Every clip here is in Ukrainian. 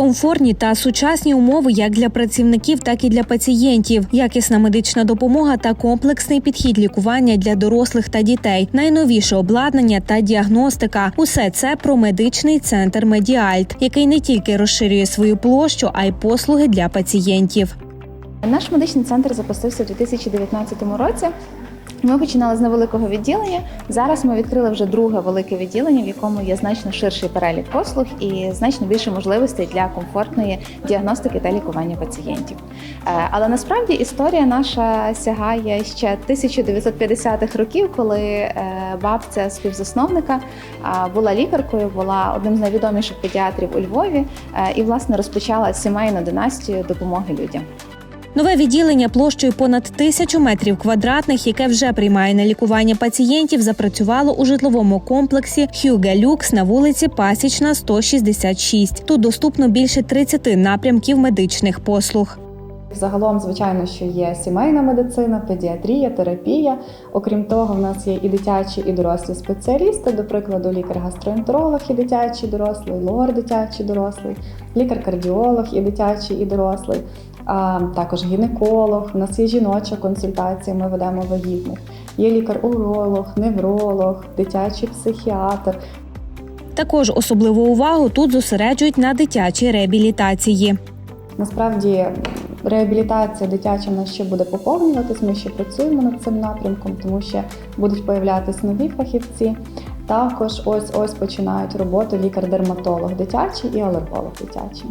Комфортні та сучасні умови як для працівників, так і для пацієнтів, якісна медична допомога та комплексний підхід лікування для дорослих та дітей, найновіше обладнання та діагностика. Усе це про медичний центр Медіальт, який не тільки розширює свою площу, а й послуги для пацієнтів. Наш медичний центр запустився у 2019 році. Ми починали з невеликого відділення. Зараз ми відкрили вже друге велике відділення, в якому є значно ширший перелік послуг і значно більше можливостей для комфортної діагностики та лікування пацієнтів. Е, Але насправді історія наша сягає ще 1950-х років, коли е, бабця співзасновника була лікаркою, була одним з найвідоміших педіатрів у Львові е, і власне розпочала сімейну династію допомоги людям. Нове відділення площею понад тисячу метрів квадратних, яке вже приймає на лікування пацієнтів, запрацювало у житловому комплексі Хюге Люкс на вулиці Пасічна, 166. Тут доступно більше 30 напрямків медичних послуг. Загалом, звичайно, що є сімейна медицина, педіатрія, терапія. Окрім того, в нас є і дитячі, і дорослі спеціалісти, до прикладу, лікар-гастроентеролог і дитячий дорослий, лор дитячий дорослий, лікар-кардіолог і дитячий і дорослий, також гінеколог. У нас є жіноча консультація, ми ведемо вагітних. Є лікар-уролог, невролог, дитячий психіатр, Також особливу увагу тут зосереджують на дитячій реабілітації. Насправді реабілітація дитяча нас ще буде поповнюватись. Ми ще працюємо над цим напрямком, тому що будуть появлятися нові фахівці. Також ось ось починають роботу лікар-дерматолог дитячий і алерголог дитячий.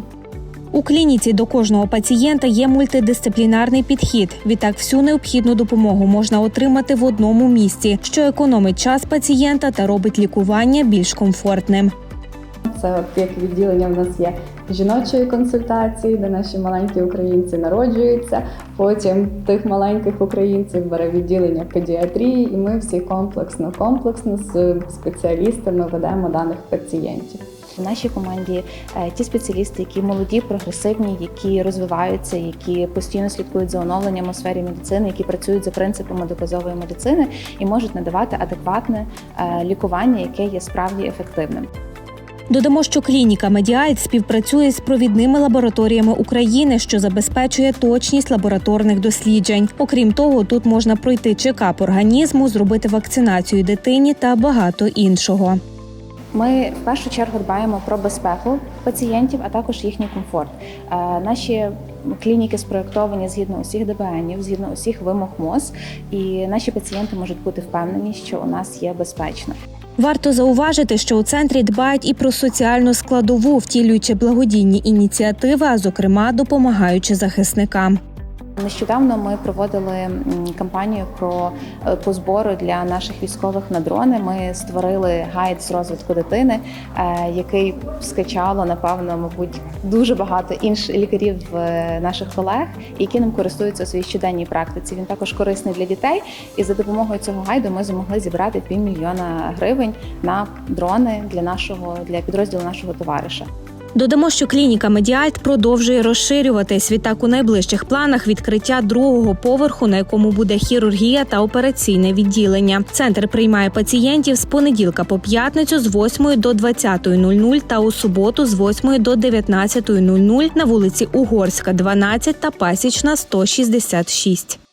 У клініці до кожного пацієнта є мультидисциплінарний підхід. Відтак всю необхідну допомогу можна отримати в одному місці, що економить час пацієнта та робить лікування більш комфортним. Це як відділення в нас є жіночої консультації, де наші маленькі українці народжуються. Потім тих маленьких українців бере відділення педіатрії, і ми всі комплексно, комплексно з спеціалістами ведемо даних пацієнтів. В нашій команді е, ті спеціалісти, які молоді, прогресивні, які розвиваються, які постійно слідкують за оновленням у сфері медицини, які працюють за принципами доказової медицини і можуть надавати адекватне е, лікування, яке є справді ефективним. Додамо, що клініка Медіайт співпрацює з провідними лабораторіями України, що забезпечує точність лабораторних досліджень. Окрім того, тут можна пройти чекап організму, зробити вакцинацію дитині та багато іншого. Ми в першу чергу дбаємо про безпеку пацієнтів, а також їхній комфорт. Е, Наші клініки спроєктовані згідно усіх ДБНів, згідно усіх вимог МОЗ, і наші пацієнти можуть бути впевнені, що у нас є безпечно. Варто зауважити, що у центрі дбають і про соціальну складову, втілюючи благодійні ініціативи, а зокрема допомагаючи захисникам. Нещодавно ми проводили кампанію про е, по збору для наших військових на дрони. Ми створили гайд з розвитку дитини, е, який скачало напевно, мабуть, дуже багато інших лікарів е, наших колег, які ним користуються у своїй щоденній практиці. Він також корисний для дітей. І за допомогою цього гайду ми змогли зібрати півмільйона гривень на дрони для нашого для підрозділу нашого товариша. Додамо, що клініка Медіальт продовжує розширюватись. Відтак у найближчих планах відкриття другого поверху, на якому буде хірургія та операційне відділення. Центр приймає пацієнтів з понеділка по п'ятницю з 8 до 20.00 та у суботу з 8 до 19.00 на вулиці Угорська, 12 та Пасічна, 166.